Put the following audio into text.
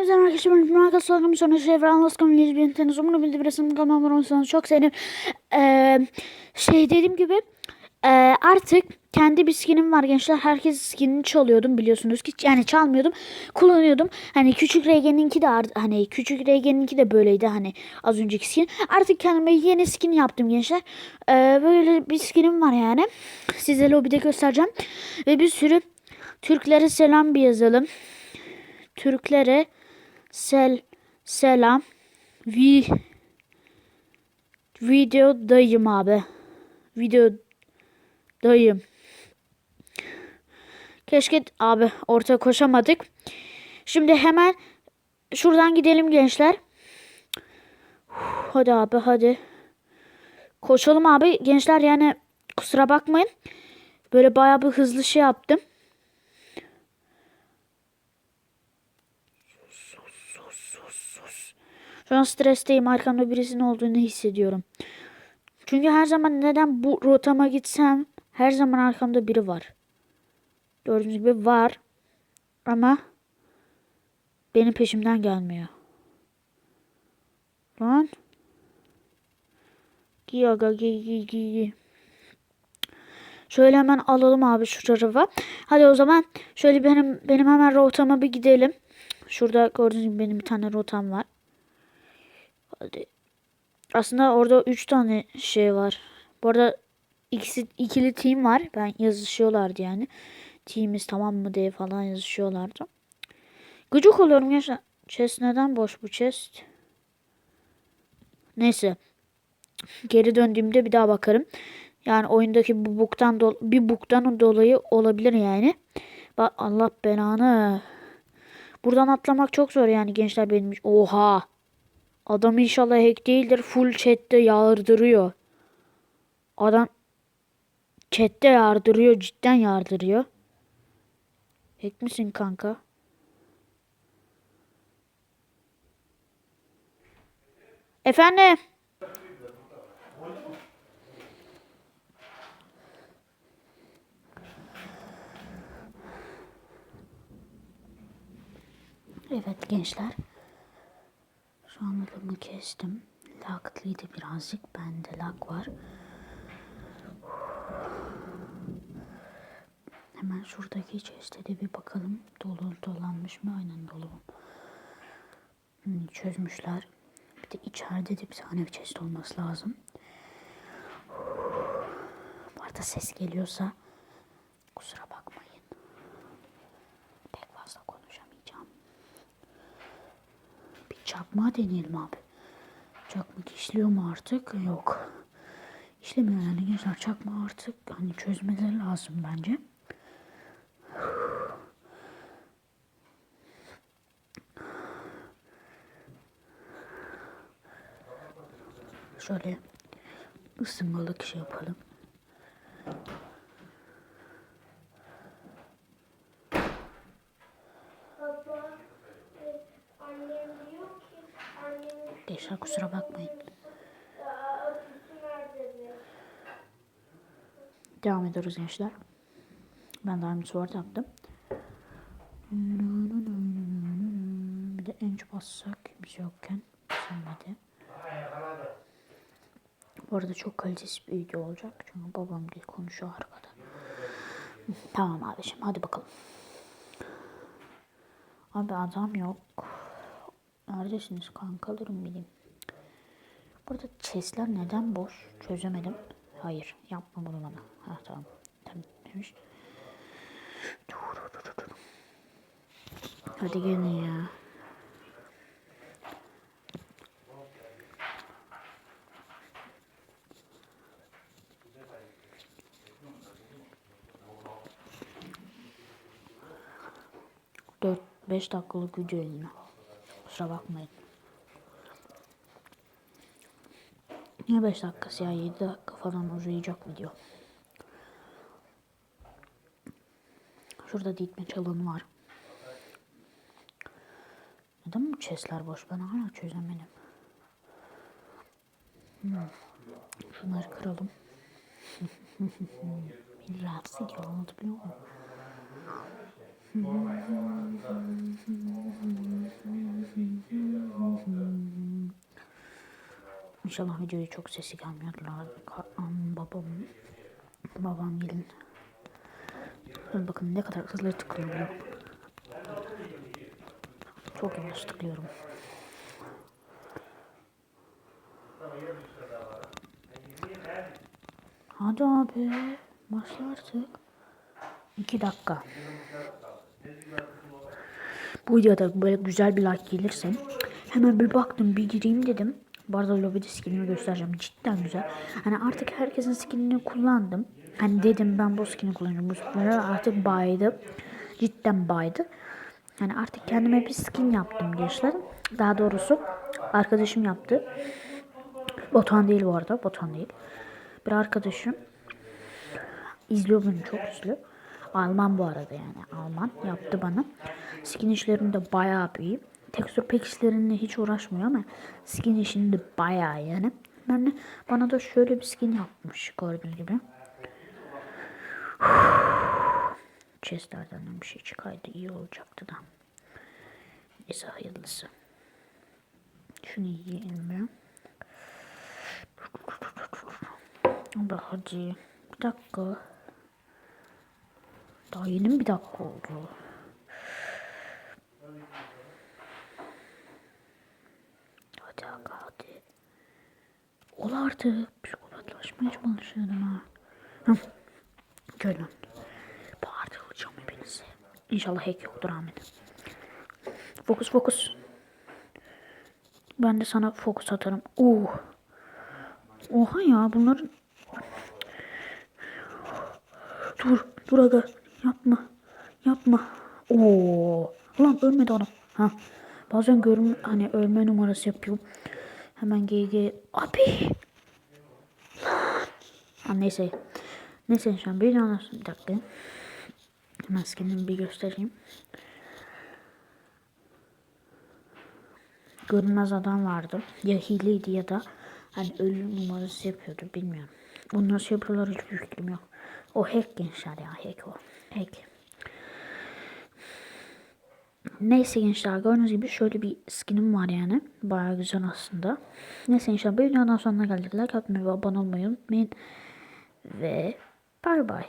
Hepinize arkadaşlar ben Cumhuriyet Salgım sonra Şevre Anlaskam Lezbiyen Tenis Umunu Bildi Biresim Kalmam olursanız çok sevinirim. Ee, şey dediğim gibi e, artık kendi bir skinim var gençler. Herkes skinini çalıyordum biliyorsunuz ki. Yani çalmıyordum. Kullanıyordum. Hani küçük Regen'inki de hani küçük Regen'inki de böyleydi hani az önceki skin. Artık kendime yeni skin yaptım gençler. Ee, böyle bir skinim var yani. Size lobide göstereceğim. Ve bir sürü Türklere selam bir yazalım. Türklere sel selam vi videodayım abi. Video dayım. Keşke abi orta koşamadık. Şimdi hemen şuradan gidelim gençler. Hadi abi hadi. Koşalım abi gençler yani kusura bakmayın. Böyle bayağı bir hızlı şey yaptım. Şu an stresteyim. Arkamda birisinin olduğunu hissediyorum. Çünkü her zaman neden bu rotama gitsem her zaman arkamda biri var. Gördüğünüz gibi var. Ama benim peşimden gelmiyor. Lan. Giy aga giy giy giy. giy. Şöyle hemen alalım abi şu tarafa. Hadi o zaman şöyle benim benim hemen rotama bir gidelim. Şurada gördüğünüz gibi benim bir tane rotam var. Hadi. Aslında orada 3 tane şey var. Bu arada ikisi, ikili team var. Ben yazışıyorlardı yani. Team'iz tamam mı diye falan yazışıyorlardı. Gıcık oluyorum gençler. Chest neden boş bu chest? Neyse. Geri döndüğümde bir daha bakarım. Yani oyundaki bu buktan bir buktan dolayı olabilir yani. Bak Allah belanı. Buradan atlamak çok zor yani gençler benim. Oha. Adam inşallah hack değildir. Full chatte yağdırıyor. Adam chatte yağdırıyor. Cidden yağdırıyor. Hack misin kanka? Efendim? Evet gençler. Şu an adımı kestim. Laklıydı birazcık. Bende lak var. Hemen şuradaki chest'e bir bakalım. Dolu dolanmış mı? Aynen dolu. Hmm, çözmüşler. Bir de içeride de bir tane bir chest olması lazım. Bu arada ses geliyorsa kusura bakmayın. Pek fazla konuşamayacağım. Bir çakma deneyelim abi. Çakmak işliyor mu artık? Yok. İşlemiyor yani gençler çakma artık hani çözmeleri lazım bence. Şöyle ısınmalık şey yapalım. Baba, e, annem diyor ki annemin Gençler kusura bakmayın. aa, örtüsü nerede? Devam ediyoruz gençler. Ben daha önce sword yaptım. Bir de enç bassak kimse yokken. Sevmedi. Bu arada çok kalitesiz bir video olacak. Çünkü babam bir konuşuyor arkada. Tamam abiciğim hadi bakalım. Abi adam yok. Neredesiniz kankalarım benim? Burada chestler neden boş? Çözemedim. Hayır yapma bunu bana. Ha tamam. Tamam demiş. Hadi gelin ya. Dört beş dakikalık video yine. Kusura bakmayın. Niye 5 dakikası ya 7 dakika falan uzayacak video. Şurada dikme çalın var. Neden bu chestler boş? Ben hala çözemedim. Hmm. Şunları kıralım. Beni rahatsız ediyor anlatabiliyor muyum? İnşallah videoyu çok sesi gelmiyordur. Babam, babam gelin. Bakın ne kadar hızlı tıklıyorum. Çok yavaş tıklıyorum. Hadi abi. Başla artık. 2 dakika. Bu videoda böyle güzel bir like gelirse hemen bir baktım bir gireyim dedim. Bu arada lobide skinimi göstereceğim. Cidden güzel. Hani artık herkesin skinini kullandım. Hani dedim ben bu skini kullanacağım. Bu skinler artık baydı. Cidden baydı. Hani artık kendime bir skin yaptım gençler. Daha doğrusu arkadaşım yaptı. Botan değil bu arada. Botan değil. Bir arkadaşım izliyor beni çok izliyor. Alman bu arada yani Alman yaptı bana. Skin işlerinde bayağı iyi. Tekstür pek işlerinde hiç uğraşmıyor ama skin işinde bayağı yani. Ben de, bana da şöyle bir skin yapmış gördüğünüz gibi. Chestlerden bir şey çıkaydı iyi olacaktı da. Neyse hayırlısı. Şunu yiyelim ya. Abi hadi. Bir dakika. Daha yeni bir dakika oldu? Hadi aga hadi. Ol artık. Psikopatlaşmaya çalışıyorum ha. Görün. Bağırtılacağım hepinizi. İnşallah hack yoktur Ahmet. Fokus fokus. Ben de sana fokus atarım. Oo. Oha ya bunların Dur, dur aga. Yapma. Yapma. Oo. Ulan ölmedi adam. Ha. Bazen görüm hani ölme numarası yapıyorum. Hemen GG. Abi. Neyse. Neyse şu an bir anlasın. Bir dakika. Skinimi bir göstereyim. Görünmez adam vardı. Ya hileydi ya da hani ölüm numarası yapıyordu bilmiyorum. Bunu nasıl yapıyorlar hiçbir fikrim yok. O hack gençler ya hack o. Hack. Neyse gençler gördüğünüz gibi şöyle bir skinim var yani. Baya güzel aslında. Neyse inşallah bir videodan sonuna geldik. Like atmayı ve abone olmayı unutmayın. Ve bay bay.